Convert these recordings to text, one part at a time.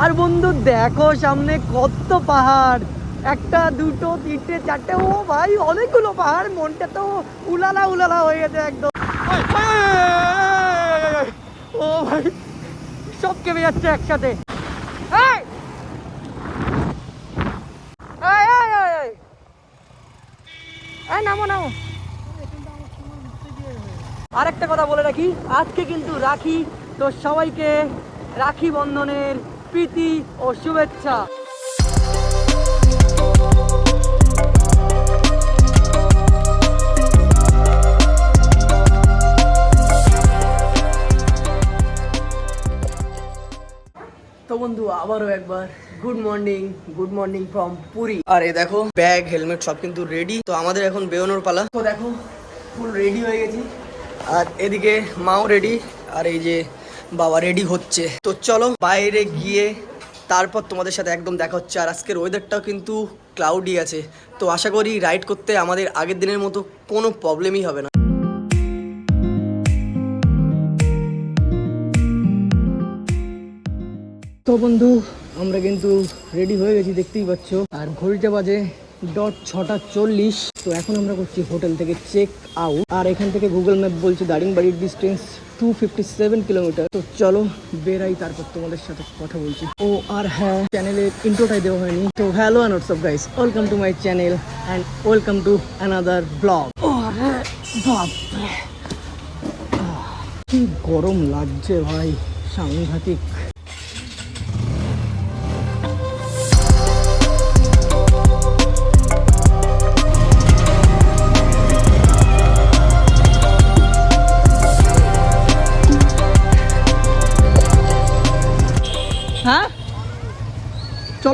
আর বন্ধু দেখো সামনে কত পাহাড় একটা দুটো তিনটে চারটে ও ভাই অনেকগুলো পাহাড় মনটা তো উলালা উলালা হয়ে গেছে একদম ও ভাই সব কেঁপে যাচ্ছে একসাথে নামো নামো আরেকটা কথা বলে রাখি আজকে কিন্তু রাখি তো সবাইকে রাখি বন্ধনের প্রীতি ও শুভেচ্ছা। তো বন্ধু আবারও একবার good morning good morning from Puri আর এই দেখো ব্যাগ হেলমেট সব কিন্তু রেডি তো আমাদের এখন বেরোনোর পালা। তো দেখো ফুল রেডি হয়ে গেছি। আর এদিকে মাও রেডি আর এই যে বাবা রেডি হচ্ছে। তো চলো, বাইরে গিয়ে তারপর তোমাদের সাথে একদম দেখা হচ্ছে। আর আজকের ওয়েদারটাও কিন্তু ক্লাউডি আছে। তো আশা করি রাইড করতে আমাদের আগের দিনের মতো কোনো প্রবলেমই হবে না। তো বন্ধু, আমরা কিন্তু রেডি হয়ে গেছি, দেখতেই পাচ্ছ। আর ঘড়িটা বাজে ডট ছটা চল্লিশ। তো এখন আমরা করছি হোটেল থেকে চেক আউট আর এখান থেকে গুগল ম্যাপ বলছে দারিংবাড়ির distance two fifty seven kilometre তো চলো বেরাই, তারপর তোমাদের সাথে কথা বলছি। ও আর হ্যাঁ চ্যানেলের ইন্ট্রোটাই দেওয়া হয়নি। তো hello and WhatsApp guys welcome to my channel and welcome to another blog ও আরে বাপরে। কি গরম লাগছে ভাই, সাংঘাতিক।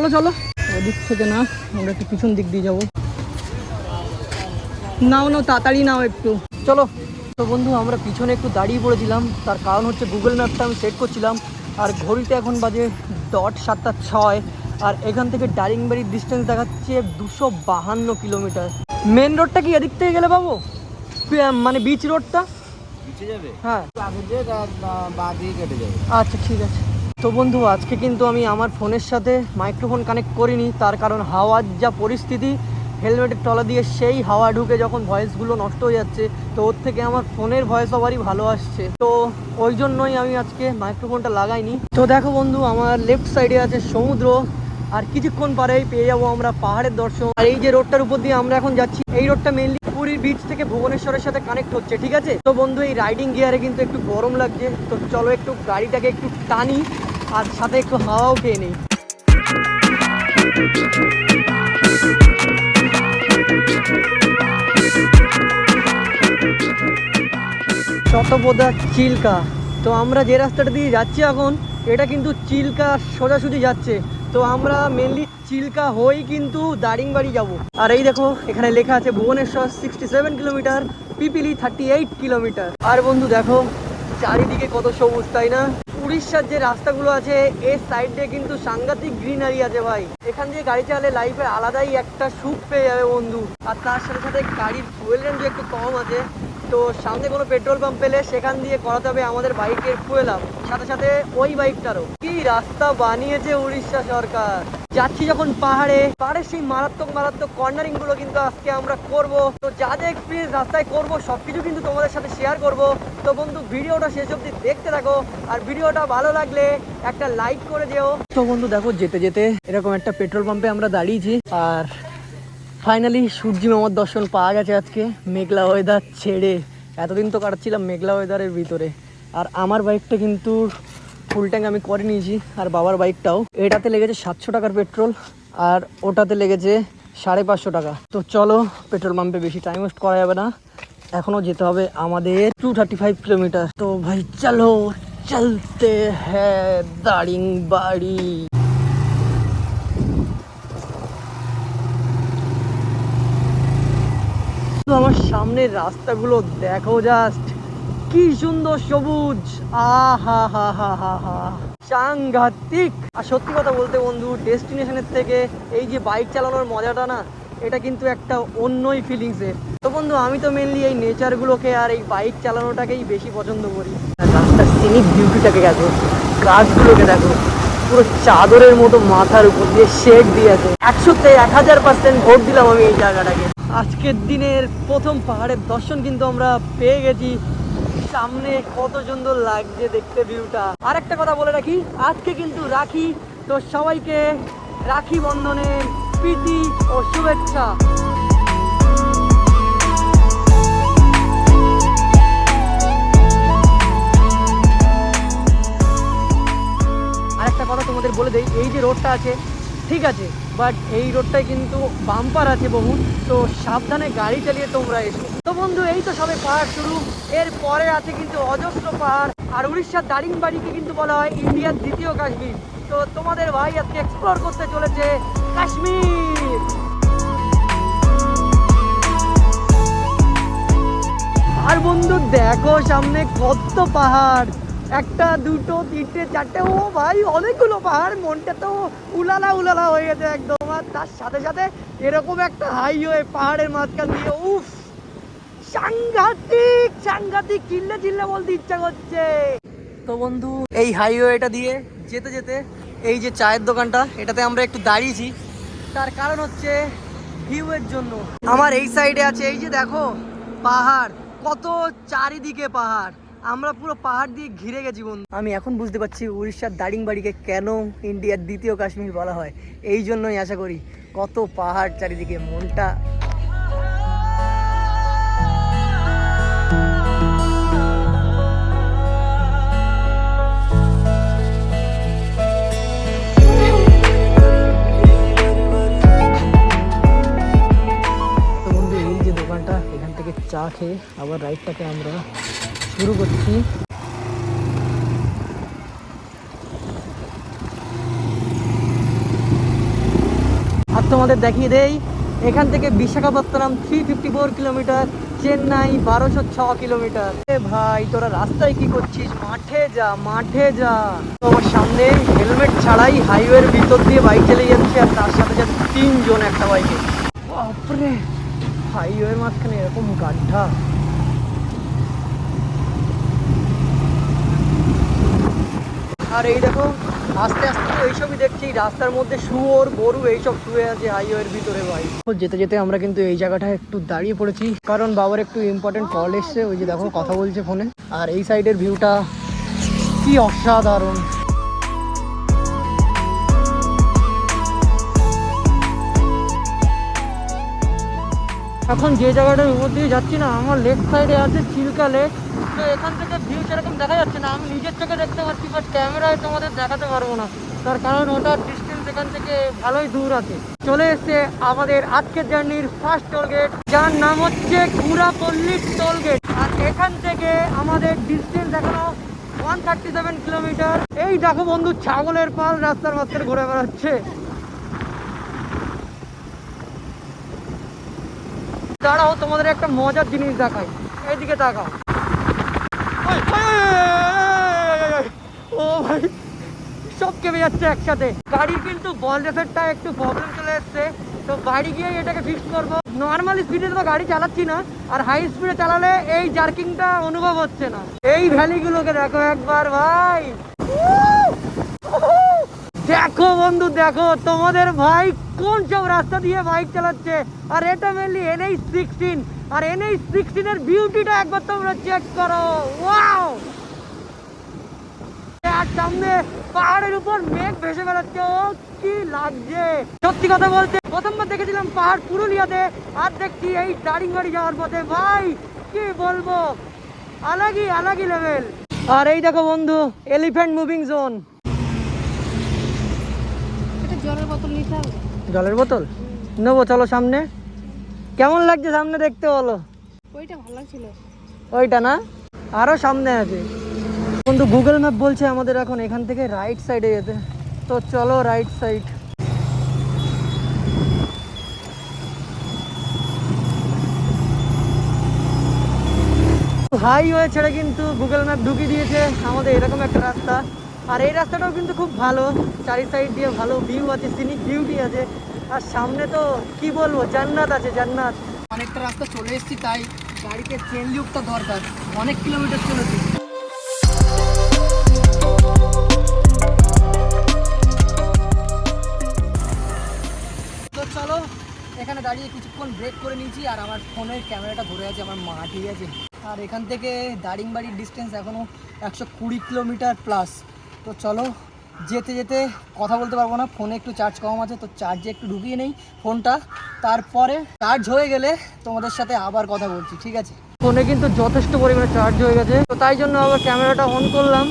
চলো চলো। ওদিক থেকে না আমরা একটু পিছন দিক দিয়ে যাব। নাও নাও তাড়াতাড়ি নাও একটু। চলো। তো বন্ধু আমরা পিছনে একটু দাঁড়িয়ে পড়েছিলাম। তার কারণ হচ্ছে গুগল ম্যাপটা আমি সেট করছিলাম। আর ঘড়িতে এখন বাজে ডট সাতটা ছয়। আর এখান থেকে দারিংবাড়ির ডিস্টেন্স দেখাচ্ছে দুশো বাহান্ন কিলোমিটার মেন রোডটা কি এদিক থেকে গেলে পাবো? মানে বিচ রোডটা হ্যাঁ। আগে যে বা দিয়ে কেটে যাবে। আচ্ছা ঠিক আছে। তো বন্ধু, আজকে কিন্তু আমি আমার ফোনের সাথে মাইক্রোফোন কানেক্ট করিনি, তার কারণ হাওয়ার যা পরিস্থিতি হেলমেটের তলা দিয়ে সেই হাওয়া ঢুকে যখন ভয়েসগুলো নষ্ট হয়ে যাচ্ছে, তো ওর থেকে আমার ফোনের ভয়েস ওভারই ভালো আসছে। তো ওই জন্যই আমি আজকে মাইক্রোফোনটা লাগাইনি। তো দেখো বন্ধু, আমার লেফট সাইডে আছে সমুদ্র, আর কিছুক্ষণ পরেই পেয়ে যাব আমরা পাহাড়ের দর্শন। আর এই যে রোডটার উপর দিয়ে আমরা এখন যাচ্ছি, এই রোডটা মেনলি পুরীর বিচ থেকে ভুবনেশ্বরের সাথে কানেক্ট হচ্ছে, ঠিক আছে? তো বন্ধু, এই রাইডিং গিয়ারে কিন্তু একটু গরম লাগছে, তো চলো একটু গাড়িটাকে একটু টানি। আর সাথে একটু হাওয়াও খেয়ে নিই চট্টোপদা চিল্কা। তো আমরা যে রাস্তাটা দিয়ে যাচ্ছি এখন, এটা কিন্তু চিল্কা সোজাসুজি যাচ্ছে। তো আমরা মেনলি চিল্কা হয়েই কিন্তু দারিংবাড়ি যাব। আর এই দেখো, এখানে লেখা আছে Bhubaneswar sixty seven kilometre Pipili thirty eight kilometre আর বন্ধু দেখো, চারিদিকে কত সবুজ, তাই না? উড়িষ্যার যে রাস্তাগুলো আছে, এর সাইড কিন্তু সাংঘাতিক গ্রিনারি আছে ভাই। এখান দিয়ে গাড়ি চালালে লাইফের আলাদাই একটা সুখ পেয়ে যাবে বন্ধু। আর তার সাথে সাথে গাড়ির ফুয়েল রেঞ্জ একটু কম আছে। তো সামনে কোনো পেট্রোল পাম্প পেলে সেখান দিয়ে করাতে হবে আমাদের বাইকের ফুয়েল আপ সাথে সাথে ওই বাইকটারও কি রাস্তা বানিয়েছে উড়িষ্যা সরকার? যাচ্ছি যখন পাহাড়ে। পাহাড়ের সেই মারাত্মক মারাত্মক কর্নারিংগুলো কিন্তু আজকে আমরা করব। তো যা যা এক্সপিরিয়েন্স রাস্তায় করব, সবকিছু কিন্তু তোমাদের সাথে শেয়ার করব। তো বন্ধু, ভিডিওটা শেষ অবধি দেখতে থাকো। আর ভিডিওটা ভালো লাগলে একটা লাইক করে দিও। তো বন্ধু, দেখো, যেতে যেতে এরকম একটা পেট্রোল পাম্পে আমরা দাঁড়িয়েছি। আর ফাইনালি সূর্যি মামার দর্শন পাওয়া গেছে আজকে মেঘলা ওয়েদার ছেড়ে। এতদিন তো কাটাচ্ছিলাম মেঘলা ওয়েদারের ভিতরে। আর আমার বাইকটা কিন্তু ফুল ট্যাঙ্ক আমি করে নিয়েছি, আর বাবার বাইকটাও। এটাতে লেগেছে সাতশো টাকার পেট্রোল, আর ওটাতে লেগেছে সাড়ে পাঁচশো টাকা। তো চলো, পেট্রোল পাম্পে বেশি টাইম ওয়েস্ট করা যাবে না। এখনও যেতে হবে আমাদের টু থার্টি ফাইভ কিলোমিটার তো ভাই, চলো, চলতে হ্যাঁ দারিং বাড়ি। আমার সামনের রাস্তাগুলো দেখো জাস্ট কি সুন্দর সবুজ। আহা হা হা হা হা সাংঘাতিক। আর সত্যি কথা বলতে বন্ধু ডেস্টিনেশনের থেকে এই যে বাইক চালানোর মজাটা না, এটা কিন্তু একটা অন্যই ফিলিংসের তো বন্ধু, আমি তো মেনলি এই নেচারগুলোকে আর এই বাইক চালানোটাকেই বেশি পছন্দ করি। রাস্তার সিনিক বিউটিটাকে দেখো, গাছগুলোকে দেখো, পুরো চাদরের মতো মাথার উপর দিয়ে শেড দিয়েছে একশোতে এক হাজার পার্সেন্ট ভোট দিলাম আমি এই জায়গাটাকে। আজকের দিনের প্রথম পাহাড়ের দর্শন কিন্তু আমরা পেয়ে গেছি সামনে কত সুন্দর লাগছে দেখতে ভিউটা? আর একটা কথা বলে রাখি, আজকে কিন্তু রাখি, তো সবাইকে রাখি বন্ধনের প্রীতি ও শুভেচ্ছা। আর একটা কথা তোমাদের বলে দেই, এই যে রোডটা আছে, ঠিক আছে বাট এই রোডটায় কিন্তু বাম্পার আছে বহু তো সাবধানে গাড়ি চালিয়ে তোমরা এসো। তো বন্ধু, এই তো সবে পাহাড় শুরু। এর পরে আছে কিন্তু অজস্র পাহাড়, আর উড়িষ্যার দারিংবাড়িকে কিন্তু বলা হয় ইন্ডিয়ার দ্বিতীয় কাশ্মীর। তো তোমাদের ভাই আজকে এক্সপ্লোর করতে চলেছে কাশ্মীর। আর বন্ধু, দেখো সামনে কত পাহাড়। একটা, দুটো, তিনটে, চারটে, ও ভাই, অনেকগুলো পাহাড়, মনটা তো উলালা উলালা হয়ে গেছে একদম। আর তার সাথে সাথে এরকম একটা হাইওয়ে পাহাড়ের মাঝখান দিয়ে, উফ! সাংঘাতিক সাংঘাতিক, চিল্লে চিল্লে বলতে ইচ্ছা করছে। তো বন্ধু, এই হাইওয়েটা দিয়ে যেতে যেতে এই যে চায়ের দোকানটা, এটাতে আমরা একটু দাঁড়িয়েছি। তার কারণ হচ্ছে ভিউয়ের জন্য। আমার এই সাইডে আছে, এই যে দেখো, পাহাড়, কত চারিদিকে পাহাড়। আমরা পুরো পাহাড় দিয়ে ঘিরে গেছি বন্ধু। আমি এখন বুঝতে পারছি উড়িষ্যার দারিংবাড়িকে কেন ইন্ডিয়ার দ্বিতীয় কাশ্মীর বলা হয়। এই জন্যই আশা করি কত পাহাড় চারিদিকে মনটা চা খেয়ে আবার রাইডটাকে আমরা শুরু করছি। আর তোমাদের দেখিয়ে দেই, এখান থেকে Visakhapatnam three fifty four kilometre, Chennai বারোশো ছ কিলোমিটার। ভাই, তোরা রাস্তায় কি করছিস? মাঠে যা মাঠে যা। তোমার সামনে হেলমেট ছাড়াই হাইওয়ের ভিতর দিয়ে বাইক চালিয়ে যাচ্ছে আর তার সাথে যাচ্ছে তিনজন একটা বাইকে বাপরে! হাইওয়ের মাঝখানে এরকম গাড্ডা। আর এই দেখো, আস্তে আস্তে এইসবই দেখছি, রাস্তার মধ্যে শুয়োর, গরু, এইসব শুয়ে আছে হাইওয়ের ভিতরে ভাই। যেতে যেতে আমরা কিন্তু এই জায়গাটায় একটু দাঁড়িয়ে পড়েছি, কারণ বাবার একটু ইম্পর্টেন্ট কল এসছে, ওই যে দেখো, কথা বলছে ফোনে। আর এই সাইডের ভিউটা কি অসাধারণ। এখন যে জায়গাটার উপর দিয়ে যাচ্ছি না, আমার লেফট সাইডে আছে চিল্কা লেক তো এখান থেকে ভিউ সেরকম দেখা যাচ্ছে না। আমি নিজের চোখে দেখতে পাচ্ছি বাট ক্যামেরায় তোমাদের দেখাতে পারব না। তার কারণ ওটার ডিস্টেন্স এখান থেকে ভালোই দূর আছে। চলে এসছে আমাদের আজকের জার্নির ফার্স্ট টোল গেট যার নাম হচ্ছে কুড়াপল্লী টোল গেট আর এখান থেকে আমাদের ডিস্টেন্স এখনও ওয়ান থার্টি সেভেন কিলোমিটার এই দেখো বন্ধু, ছাগলের পাল রাস্তার মাঝখানে ঘুরে বেড়াচ্ছে। দাঁড়াও, তোমাদের একটা মজার জিনিস দেখাই। এইদিকে তাকাও ওই, ওই, ওই, ওই, ওই, ওই, ওই, ও ভাই সব কেঁপে যাচ্ছে একসাথে গাড়ির কিন্তু বল রেসেরটা একটু প্রবলেম চলে এসছে তো বাড়ি গিয়ে এটাকে ফিক্স করব নর্মাল স্পিডে তো গাড়ি চালাচ্ছি না আর হাই স্পিডে চালালে এই জার্কিংটা অনুভব হচ্ছে না এই ভ্যালিগুলোকে দেখো একবার ভাই দেখো বন্ধু দেখো তোমাদের ভাই কোন সব রাস্তা দিয়ে বাইক চালাচ্ছে আর এটা মেনলি এনএইচ সিক্সটিন আর এনএইচ সিক্সটিনের বিউটিটা একবার তোমরা চেক করো। ওয়াও আর সামনে পাহাড়ের উপর মেঘ ভেসে বেড়াচ্ছে। ও কি লাগছে? সত্যি কথা বলতে প্রথমবার দেখেছিলাম পাহাড় পুরুলিয়াতে আর দেখছি এই দারিংবাড়ি যাওয়ার পথে। ভাই কি বলব? আলাগই আলাগই লেভেল আর এই দেখো বন্ধু এলিফ্যান্ট মুভিং জোন জলের বোতল নিতে হবে। জলের বোতল? নেব চলো সামনে। কেমন লাগছে সামনে দেখতে বলো? ওইটা ভালো লাগছিল। ওইটা না? আরও সামনে আছে। বন্ধু গুগল ম্যাপ বলছে আমাদের এখন এখান থেকে রাইট সাইডে যেতে। তো চলো রাইট সাইড হাইওয়ে ছেড়ে কিন্তু গুগল ম্যাপ ঢুকিয়ে দিয়েছে আমাদের এরকম একটা রাস্তা। আর এই রাস্তাটাও কিন্তু খুব ভালো। চারি সাইড দিয়ে ভালো ভিউ আছে সিনিক বিউটি আছে। আর সামনে তো কি বলব, জান্নাত আছে, জান্নাত। অনেকটা রাস্তা চলে এসেছি, তাই গাড়িতে চেন লুকটা দরকার। অনেক কিলোমিটার চলেছি। তো চলো, এখানে দাঁড়িয়ে কিছুক্ষণ ব্রেক করে নিয়েছি, আর আমার ফোনের ক্যামেরাটা ধরে আছে, আমার মা ঠিক আছে। আর এখান থেকে দারিংবাড়ির ডিস্টেন্স এখনও একশো কুড়ি কিলোমিটার প্লাস তো চলো যেতে যেতে কথা বলতে পারব না, ফোনে একটু চার্জ কম আছে, তো চার্জে একটু ঢুকিয়ে নেই ফোনটা। তারপরে চার্জ হয়ে গেলে তোমাদের সাথে আবার কথা বলছি, ঠিক আছে? ফোনে কিন্তু যথেষ্ট পরিমাণে চার্জ হয়ে গেছে, তো তাই জন্য আবার ক্যামেরাটা অন করলাম।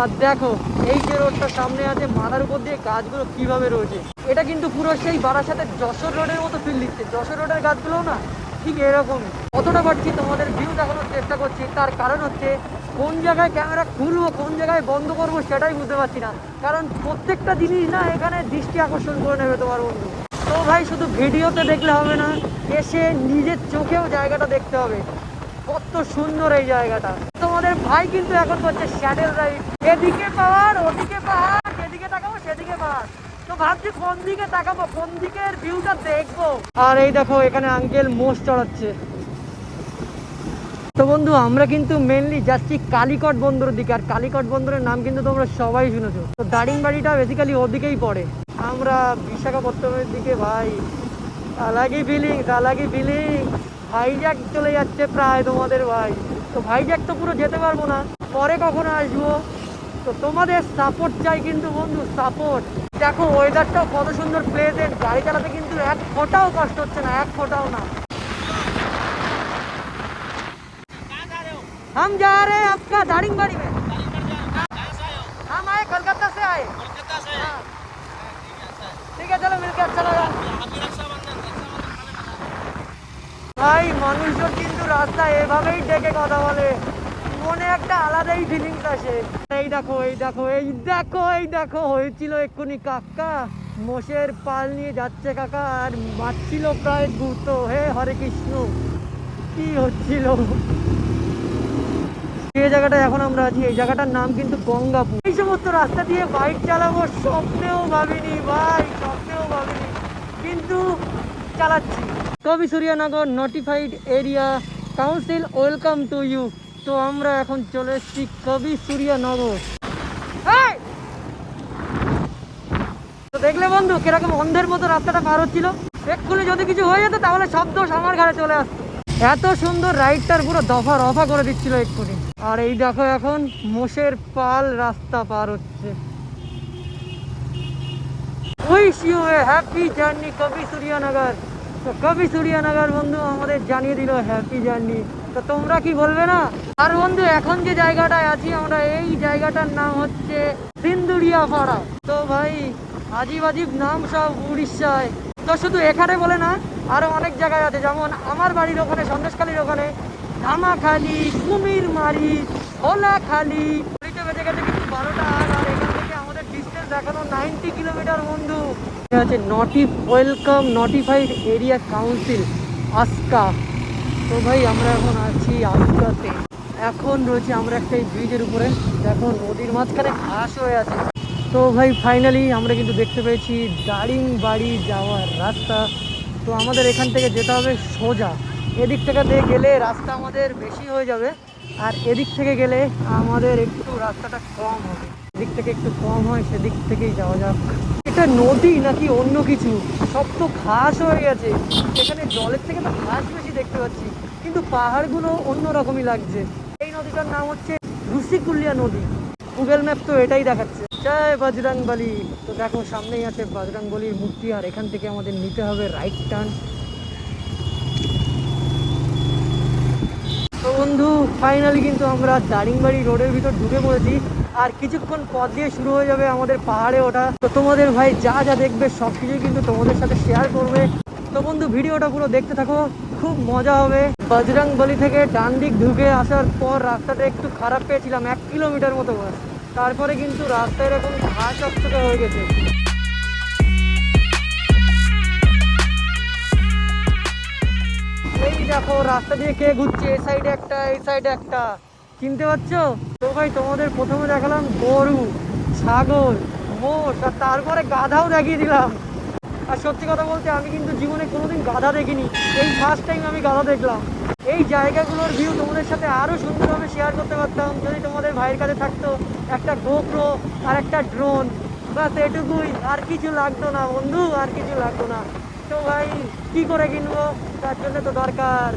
আর দেখো, এই যে রোডটা সামনে আছে, মাথার উপর দিয়ে গাছগুলো কীভাবে রয়েছে। এটা কিন্তু পুরো সেই বারাসাতের যশোর রোডের মতো ফিল দিচ্ছে। যশোর রোডের গাছগুলো না ঠিক এরকমই কতটা পারছি তোমাদের ভিউ দেখানোর চেষ্টা করছি, তার কারণ হচ্ছে কোন জায়গায় ক্যামেরা খুলবো কোন জায়গায় বন্ধ করব সেটাই বুঝতে পারছি না। কারণ প্রত্যেকটা জিনিস না এখানে দৃষ্টি আকর্ষণ করে নেবে তোমার বন্ধু। তো ভাই, শুধু ভিডিওতে দেখলে হবে না, এসে নিজের চোখেও জায়গাটা দেখতে হবে। কত সুন্দর এই জায়গাটা। তোমাদের ভাই কিন্তু এখন করছে স্যাডেল রাইড এদিকে পাহাড়, ওদিকে পাহাড় এদিকে তাকাবো সেদিকে পাহাড় তো ভাবছি কোন দিকে তাকাবো, কোন দিকের ভিউটা দেখব। আর এই দেখো, এখানে আঙ্কেল মোষ চড়াচ্ছে। তো বন্ধু, আমরা কিন্তু মেনলি যাচ্ছি কালিকট বন্দরের দিকে, আর কালিকট বন্দরের নাম কিন্তু তোমরা সবাই শুনেছো। তো দারিংবাড়িটা বেসিক্যালি ওদিকেই পড়ে। আমরা বিশাখাপত্তনমের দিকে, ভাই। আলাগি বিলিং আলাগি ফিলিং ভাইজ্যাক চলে যাচ্ছে প্রায় তোমাদের, ভাই। তো ভাইজ্যাক তো পুরো যেতে পারব না, পরে কখনো আসব। তো তোমাদের সাপোর্ট চাই কিন্তু বন্ধু সাপোর্ট দেখো ওয়েদারটাও কত সুন্দর প্লেজেন্ট গাড়ি চালাতে কিন্তু এক ফোঁটাও কষ্ট হচ্ছে না এক ফোঁটাও না हम जा रहे हैं आपका दारिंगबाड़ी में हम आए कोलकाता से आए हाँ। ठीक है चलो मिलकर अच्छा लगा ভাই মানুষজন কিন্তু রাস্তা এভাবেই ডেকে কথা বলে মনে একটা আলাদাই ফিলিংস আসে। এই দেখো এই দেখো এই দেখো এই দেখো, হয়েছিল এক্ষুনি কাকা। মোষের পাল নিয়ে যাচ্ছে কাকা, আর মারছিল প্রায় গুতো। হে হরে কৃষ্ণ, কি হচ্ছিল? যে জায়গাটায় এখন আমরা আছি, এই জায়গাটার নাম কিন্তু গঙ্গাপুর। এই সমস্ত রাস্তা দিয়ে বাইক চালাবো স্বপ্নেও ভাবিনি, ভাই, স্বপ্নেও ভাবিনি। কিন্তু চালাচ্ছি। Kabisuryanagar notified area council welcome to you তো আমরা এখন চলে এসেছি কবি সূর্যনগর! তো দেখলে বন্ধু, কীরকম অন্ধের মতো রাস্তাটা পার হচ্ছিল। এক্ষুনি যদি কিছু হয়ে যেত, তাহলে সব দোষ আমার ঘরে চলে আসতো। এত সুন্দর রাইডটার পুরো দফা রফা করে দিচ্ছিল এক্ষুনি। আর এই দেখো এখন মোষের পাল রাস্তা পার হচ্ছে। ইউ এ হ্যাপি জার্নি কবি সূর্যনগর। তো কবি সূর্যনগর বন্ধু আমাদের জানিয়ে দিল হ্যাপি জার্নি তো তোমরা কি বলবে না? আর বন্ধু, এখন যে জায়গাটায় আছি আমরা, এই জায়গাটার নাম হচ্ছে সিন্দুরিয়া পাড়া তো ভাই আজিব আজিব নাম সব উড়িষ্যায়। তো শুধু এখানে বলে না, আরও অনেক জায়গায় আছে। যেমন আমার বাড়ির ওখানে, সন্দেশখালির ওখানে, ধামাখালি কুমিরমারি হোলাখালি ঘড়িতে বেজে গেছে কিন্তু বারোটা আট আর এখান থেকে আমাদের ডিস্টেন্স এখনও নাইনটি কিলোমিটার বন্ধু। হচ্ছে নটি welcome notified area council Aska তো ভাই, আমরা এখন আছি আস্কাতে এখন রয়েছে আমরা একটা এই ব্রিজের উপরে। দেখো, নদীর মাঝখানে ঘাস হয়ে আছে। তো ভাই ফাইনালি আমরা কিন্তু দেখতে পেয়েছি দারিংবাড়ি যাওয়ার রাস্তা। তো আমাদের এখান থেকে যেতে হবে সোজা। এদিক থেকে গেলে রাস্তা আমাদের বেশি হয়ে যাবে। আর এদিক থেকে গেলে আমাদের একটু রাস্তাটা কম হবে। এদিক থেকে একটু কম হয়, সেদিক থেকেই যাওয়া যাক। এটা নদী নাকি অন্য কিছু? সব তো ঘাস হয়ে গেছে। এখানে জলের থেকে তো ঘাস বেশি দেখতে পাচ্ছি, কিন্তু পাহাড়গুলো অন্য রকমই লাগছে। এই নদীটার নাম হচ্ছে রুসিকুলিয়া নদী। গুগল ম্যাপ তো এটাই দেখাচ্ছে। জয় বজরং বলি তো দেখো, সামনেই আছে বজরং বলির মূর্তি, আর এখান থেকে আমাদের নিতে হবে রাইট টার্ন তো বন্ধু ফাইনালি কিন্তু আমরা দারিংবাড়ি রোডের ভিতর ঢুকে পড়েছি। আর কিছুক্ষণ পথ দিয়ে শুরু হয়ে যাবে আমাদের পাহাড়ে ওঠা। তো তোমাদের ভাই যা যা দেখবে, সব কিছুই কিন্তু তোমাদের সাথে শেয়ার করবে। তো বন্ধু, ভিডিওটা পুরো দেখতে থাকো, খুব মজা হবে। বজরং বলি থেকে ডান দিক ঢুকে আসার পর রাস্তাটা একটু খারাপ পেয়েছিলাম, এক কিলোমিটার মতো তারপরে কিন্তু রাস্তা এরকম ঘাস হয়ে গেছে। এই দেখো, রাস্তা দিয়ে কে ঘুরছে? এই সাইডে একটা, এই সাইডে একটা। চিনতে পারছ? তো ভাই, তোমাদের প্রথমে দেখালাম গরু, ছাগল, মোষ, আর তারপরে গাধাও দেখিয়ে দিলাম। আর সত্যি কথা বলতে, আমি কিন্তু জীবনে কোনোদিন গাধা দেখিনি। এই ফার্স্ট টাইম আমি গাধা দেখলাম। এই জায়গাগুলোর ভিউ তোমাদের সাথে আরও সুন্দরভাবে শেয়ার করতে পারতাম। যদি তোমাদের ভাইয়ের কাছে থাকতো একটা গোপ্রো আর একটা ড্রোন বাস এটুকুই। আর কিছু লাগতো না বন্ধু, আর কিছু লাগতো না। তো ভাই করে কিনবো? তার জন্য তো দরকার।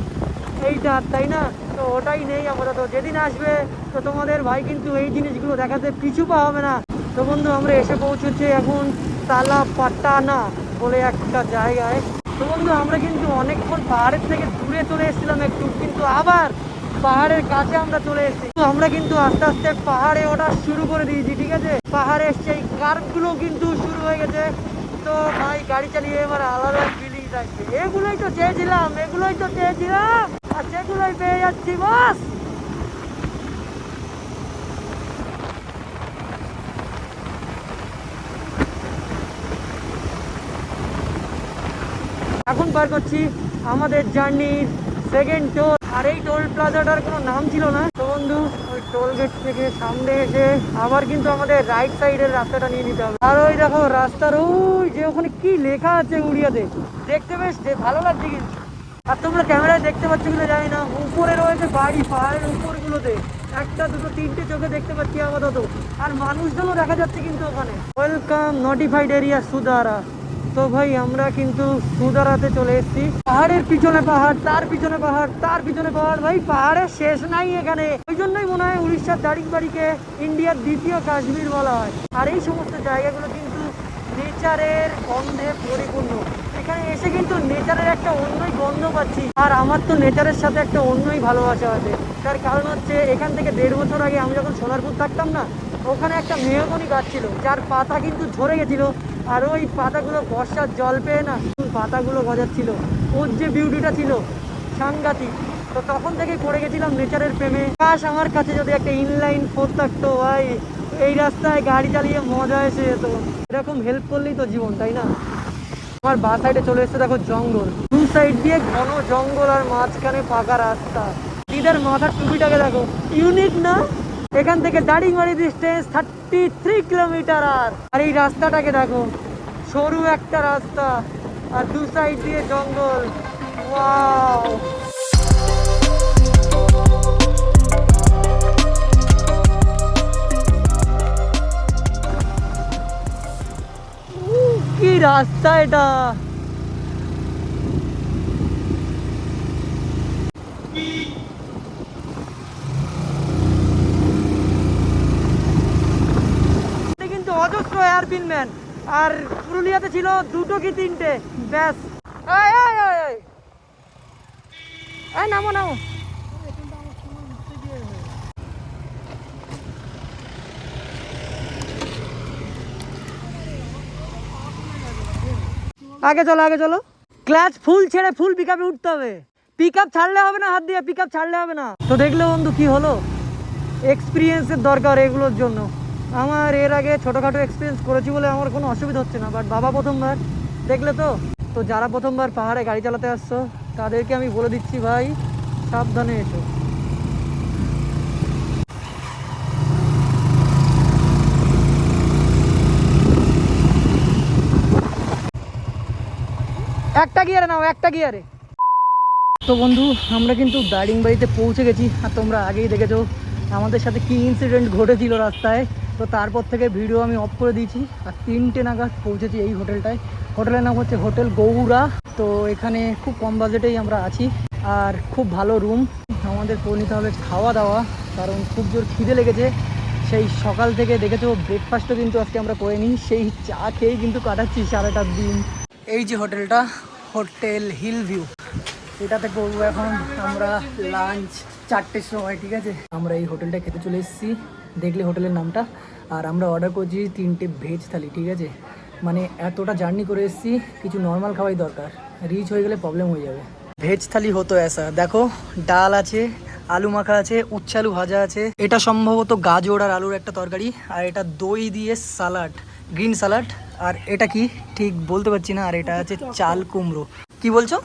এইটা, তাই না? তো ওটাই নেই আপাতত। যেদিন আসবে, তো তোমাদের ভাই কিন্তু এই জিনিসগুলো দেখাতে পিছু পা হবে না। তো বন্ধু, আমরা এসে পৌঁছেছি এখন তালা বলে একটা জায়গায়। তো বন্ধু, আমরা কিন্তু অনেকক্ষণ পাহাড়ের থেকে দূরে চলে এসেছিলাম একটু, কিন্তু আবার পাহাড়ের কাছে আমরা চলে এসেছি। আমরা কিন্তু আস্তে আস্তে পাহাড়ে ওঠা শুরু করে দিয়েছি, ঠিক আছে? পাহাড়ে সেই কার্ভগুলো কিন্তু শুরু হয়ে গেছে। তো ভাই, গাড়ি চালিয়ে এবার আলাদা ফিলিং থাকবে এগুলোই তো চেয়েছিলাম, এগুলোই তো চেয়েছিলাম, আর সেগুলোই পেয়ে যাচ্ছি বাস এখন পার করছি আমাদের জার্নির সেকেন্ড টোল আর এই টোল প্লাজাটার কোনো নাম ছিল না? বন্ধু, ওই টোল গেট থেকে সামনে এসে আবার কিন্তু আমাদের রাইট সাইডের রাস্তাটা নিয়ে নিতে হবে। আর ওই দেখো, রাস্তার ওই যে ওখানে কি লেখা আছে উড়িয়াতে। দেখতে বেশ ভালো লাগছে কিন্তু। আর তোমরা ক্যামেরায় দেখতে পাচ্ছ কিনা জানি না। উপরে রয়েছে বাড়ি, পাহাড়ের উপরগুলোতে। একটা, দুটো, তিনটে চোখে দেখতে পাচ্ছি আপাতত। আর মানুষজনও দেখা যাচ্ছে কিন্তু ওখানে। ওয়েলকাম নোটিফাইড এরিয়া সুদারা তো ভাই, আমরা কিন্তু সুদারাতে চলে এসেছি। পাহাড়ের পিছনে পাহাড়, তার পিছনে পাহাড়, তার পিছনে পাহাড়, ভাই পাহাড়ের শেষ নাই এখানে। ওই জন্যই মনে হয় উড়িষ্যার দারিংবাড়িকে ইন্ডিয়ার দ্বিতীয় কাশ্মীর বলা হয়। আর এই সমস্ত জায়গাগুলো কিন্তু নেচারের গন্ধে পরিপূর্ণ। এখানে এসে কিন্তু নেচারের একটা অন্যই গন্ধ পাচ্ছি। আর আমার তো নেচারের সাথে একটা অন্যই ভালোবাসা আছে। তার কারণ হচ্ছে, এখান থেকে দেড় বছর আগে আমি যখন সোনারপুর থাকতাম না ওখানে একটা মেহগনি গাছ ছিল যার পাতা কিন্তু ঝরে গেছিল, আর ওই পাতাগুলো বর্ষার জল পেয়ে না পাতাগুলো গজাচ্ছিল। ওর যে বিউটিটা ছিল, সাংঘাতিক। তো তখন থেকে পড়ে গেছিলাম নেচারের প্রেমে। কাশ আমার কাছে যদি একটা ইনলাইন ফোর থাকতো, ভাই, এই রাস্তায় গাড়ি চালিয়ে মজা এসে যেত। এরকম হেল্প করলেই তো জীবন, তাই না? আমার বা সাইডে চলে এসেছে, দেখো, জঙ্গল। দু সাইড দিয়ে ঘন জঙ্গল আর মাঝখানে ফাঁকা রাস্তা। দিদার মাথার টুপিটাকে দেখো ইউনিক না? এখান থেকে Darimari distance thirty three kilometre আর। আর এই রাস্তাটাকে দেখো, সরু একটা রাস্তা আর দু সাইড দিয়ে জঙ্গল। ওয়াও কি রাস্তা এটা কিন্তু এয়ারপিন ম্যান আর পুরুলিয়াতে ছিল দুটো কি তিনটে? ব্যাস। নামো নামো। আগে চলো আগে চলো। ক্লাচ ফুল ছেড়ে ফুল পিক আপে উঠতে হবে। পিক আপ ছাড়লে হবে না, হাত দিয়ে পিক আপ ছাড়লে হবে না। তো দেখলে বন্ধু কি হলো? এক্সপিরিয়েন্সের দরকার এগুলোর জন্য। আমার এর আগে ছোটোখাটো এক্সপিরিয়েন্স করেছি বলে আমার কোনো অসুবিধা হচ্ছে না বাট বাবা প্রথমবার, দেখলে তো? তো যারা প্রথমবার পাহাড়ে গাড়ি চালাতে আসছো, তাদেরকে আমি বলে দিচ্ছি ভাই, সাবধানে এসো। একটা গিয়ারে নাও, একটা গিয়ারে। তো বন্ধু, আমরা কিন্তু দারিংবাড়িতে পৌঁছে গেছি, আর তোমরা আগেই দেখেছ, আমাদের সাথে কি ইনসিডেন্ট ঘটেছিল রাস্তায়। তো তারপর থেকে ভিডিও আমি অফ করে দিয়েছি। আর তিনটে নাগাদ পৌঁছেছি এই হোটেলটায়। হোটেলের নাম হচ্ছে হোটেল গৌরা তো এখানে খুব কম বাজেটেই আমরা আছি। আর খুব ভালো রুম আমাদের করে নিতে হবে খাওয়া দাওয়া কারণ খুব জোর খিদে লেগেছে। সেই সকাল থেকে দেখেছ ব্রেকফাস্টও কিন্তু আজকে আমরা করে নিই। সেই চা খেয়েই কিন্তু কাটাচ্ছি সারাটা দিন। এই যে হোটেলটা, হোটেল হিল ভিউ। এটাতে করব এখন আমরা লাঞ্চ চারটের সময়, ঠিক আছে? আমরা এই হোটেলটা খেতে চলে এসেছি। দেখলে হোটেলের নামটা। আর আমরা অর্ডার করছি তিনটে ভেজ থালি, ঠিক আছে? মানে এতটা জার্নি করে এসেছি, কিছু নর্মাল খাওয়াই দরকার। রিচ হয়ে গেলে প্রবলেম হয়ে যাবে। ভেজ থালি হতো এসা। দেখো, ডাল আছে, আলু মাখা আছে উচ্ছে আলু ভাজা আছে। এটা সম্ভবত গাজর আর আলুর একটা তরকারি, আর এটা দই দিয়ে সালাড, গ্রিন সালাড। আর এটা কি? ঠিক বলতে পারছি না। আর এটা আছে চাল কুমড়ো। কি বলছো?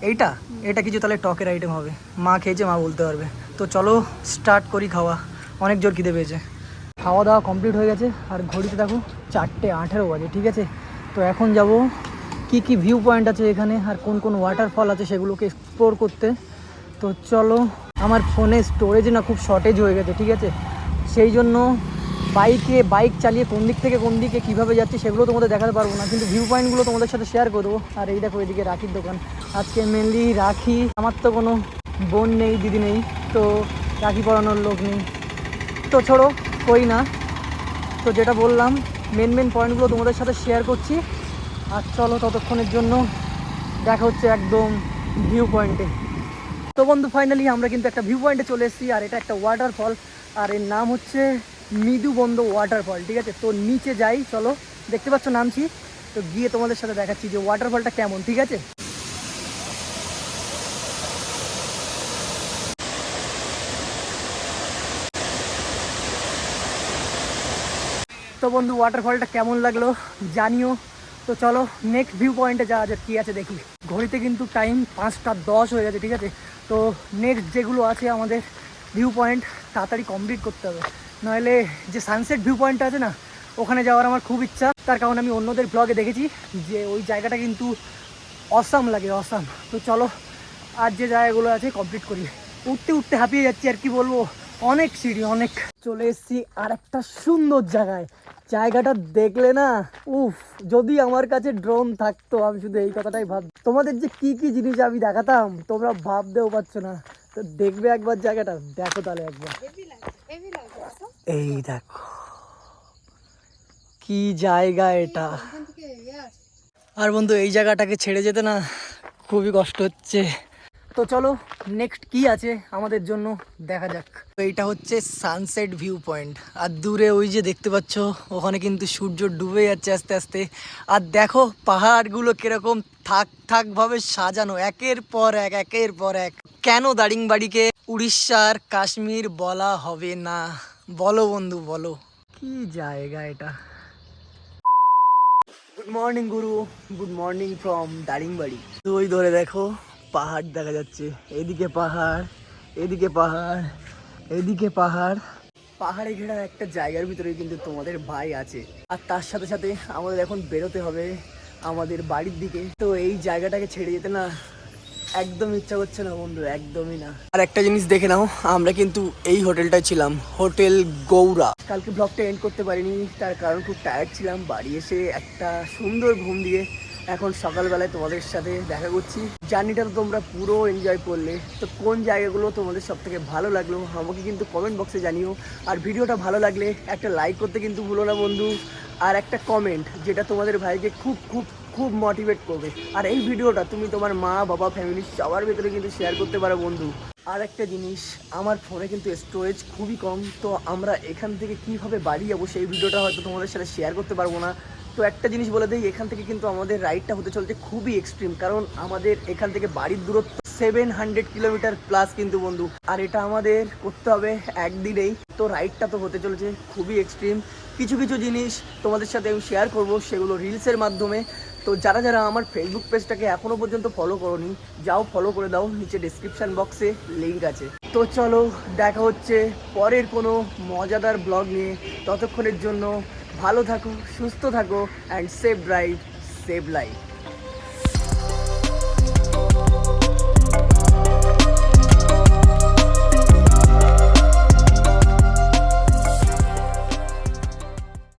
এইটা? এটা কিছু তাহলে টকের আইটেম হবে। মা খেয়েছে, মা বলতে পারবে। তো চলো স্টার্ট করি খাওয়া। অনেক জোর খিদে পেয়েছে। খাওয়া দাওয়া কমপ্লিট হয়ে গেছে, আর ঘড়িতে দেখো চারটে আঠেরো বাজে, ঠিক আছে? তো এখন যাব, কি কি ভিউ পয়েন্ট আছে এখানে, আর কোন কোন ওয়াটারফল আছে সেগুলোকে এক্সপ্লোর করতে। তো চলো, আমার ফোনে স্টোরেজ না খুব শর্টেজ হয়ে গেছে, ঠিক আছে? সেই জন্য বাইকে বাইক চালিয়ে কোন দিক থেকে কোন দিকে কীভাবে যাচ্ছে সেগুলো তোমাদের দেখাতে পারব না, কিন্তু ভিউ পয়েন্টগুলো তোমাদের সাথে শেয়ার করব আর এই দেখো এদিকে রাখির দোকান। আজকে মেনলি রাখি, আমার তো কোনো বোন নেই, দিদি নেই, তো রাখি পরানোর লোক নেই। তো ছোড়ো, কই না। তো যেটা বললাম মেন মেন পয়েন্টগুলো তোমাদের সাথে শেয়ার করছি। আর চলো ততক্ষণের জন্য দেখা হচ্ছে একদম ভিউ পয়েন্টে তো বন্ধু ফাইনালি আমরা কিন্তু একটা ভিউ পয়েন্টে চলে এসেছি, আর এটা একটা ওয়াটারফল আর এর নাম হচ্ছে মৃদুবন্ধ ওয়াটারফল ঠিক আছে? তো নিচে যাই, চলো। দেখতে পাচ্ছ নামছি। তো গিয়ে তোমাদের সাথে দেখাচ্ছি যে ওয়াটারফলটা কেমন, ঠিক আছে? তো বন্ধু ওয়াটারফলটা কেমন লাগল জানিও। তো চলো নেক্সট ভিউ পয়েন্টে যাওয়া যাক, কী আছে দেখি। ঘড়িতে কিন্তু টাইম পাঁচটা দশ হয়ে গেছে, ঠিক আছে? তো নেক্সট যেগুলো আছে আমাদের ভিউ পয়েন্ট তাড়াতাড়ি কমপ্লিট করতে হবে। নইলে যে সানসেট ভিউ পয়েন্টটা আছে না, ওখানে যাওয়ার আমার খুব ইচ্ছা। তার কারণ আমি অন্যদের ব্লগে দেখেছি, যে ওই জায়গাটা কিন্তু অসাম লাগে অসাম তো চলো, আর যে জায়গাগুলো আছে কমপ্লিট করি। উঠতে উঠতে হাঁপিয়ে যাচ্ছি, আর কি বলব? অনেক সিঁড়ি অনেক। চলে এসেছি আর একটা সুন্দর জায়গায়। জায়গাটা দেখলে না উফ যদি আমার কাছে ড্রোন থাকতো আমি শুধু এই কথাটাই ভাব তোমাদের যে কি কি জিনিস আমি দেখাতাম তোমরা ভাবতেও পারছ না। তো দেখবে একবার জায়গাটা দেখো তাহলে একবার। এই দেখো কি জায়গা এটা। আর বন্ধু এই জায়গাটাকে ছেড়ে যেতে না খুবই কষ্ট হচ্ছে। তো চলো নেক্সট কি আছে আমাদের জন্য দেখা যাক। তো এইটা হচ্ছে সানসেট ভিউ পয়েন্ট আর দূরে ওই যে দেখতে পাচ্ছ ওখানে কিন্তু সূর্য ডুবে যাচ্ছে আস্তে আস্তে। আর দেখো পাহাড়গুলো কীরকম থাক থাক ভাবে সাজানো একের পর এক একের পর এক। কেন দারিংবাড়িকে উড়িষ্যার কাশ্মীর বলা হবে না? বলো বন্ধু বলো। কি জায়গা এটা? গুড মর্নিং গুরু গুড মর্নিং ফ্রম দারিংবাড়ি। তো ওই ধরে দেখো পাহাড় দেখা যাচ্ছে। এদিকে পাহাড় এদিকে পাহাড় এদিকে পাহাড়। পাহাড়ে ঘেরা একটা জায়গার ভিতরে কিন্তু তোমাদের ভাই আছে। আর তার সাথে সাথে আমাদের এখন বেরোতে হবে আমাদের বাড়ির দিকে। তো এই জায়গাটাকে ছেড়ে যেতে না একদম ইচ্ছা করছে না বন্ধু, একদমই না। আর একটা জিনিস দেখে নাও, আমরা কিন্তু এই হোটেলটায় ছিলাম, হোটেল গৌরা। কালকে ব্লগটা এন্ড করতে পারিনি, তার কারণ খুব টায়ার্ড ছিলাম, বাড়ি এসে একটা সুন্দর ঘুম দিয়ে এখন সকালবেলায় তোমাদের সাথে দেখা করছি। জার্নিটা তো তোমরা পুরো এনজয় করলে। তো কোন জায়গাগুলো তোমাদের সব থেকে ভালো লাগল আমাকে কিন্তু কমেন্ট বক্সে জানিও। আর ভিডিওটা ভালো লাগলে একটা লাইক করতে কিন্তু ভুলো না বন্ধু। আর একটা কমেন্ট যেটা তোমাদের ভাইকে খুব খুব খুব মোটিভেট করবে। আর এই ভিডিওটা তুমি তোমার মা, বাবা ফ্যামিলি সবার ভেতরে কিন্তু শেয়ার করতে পারো বন্ধু। আর একটা জিনিস, আমার ফোনে কিন্তু স্টোরেজ খুবই কম। তো আমরা এখান থেকে কীভাবে বাড়ি যাব সেই ভিডিওটা হয়তো তোমাদের সাথে শেয়ার করতে পারব না। তো একটা জিনিস বলে দিই, এখান থেকে কিন্তু আমাদের রাইডটা হতে চলছে খুবই এক্সট্রিম কারণ আমাদের এখান থেকে বাড়ির দূরত্ব সেভেন হান্ড্রেড কিলোমিটার প্লাস কিন্তু বন্ধু। আর এটা আমাদের করতে হবে একদিনেই, তো রাইডটা তো হতে চলেছে খুবই এক্সট্রিম কিছু কিছু জিনিস তোমাদের সাথে আমি শেয়ার করব, সেগুলো রিলসের মাধ্যমে। তো যারা যারা আমার ফেসবুক পেজটাকে এখনও পর্যন্ত ফলো করনি, যাও ফলো করে দাও, নিচে ডিসক্রিপশন বক্সে লিঙ্ক আছে। তো চলো, দেখা হচ্ছে পরের কোনো মজাদার ব্লগ নিয়ে। ততক্ষণের জন্য ভালো থাকো সুস্থ থাকো and save drive save life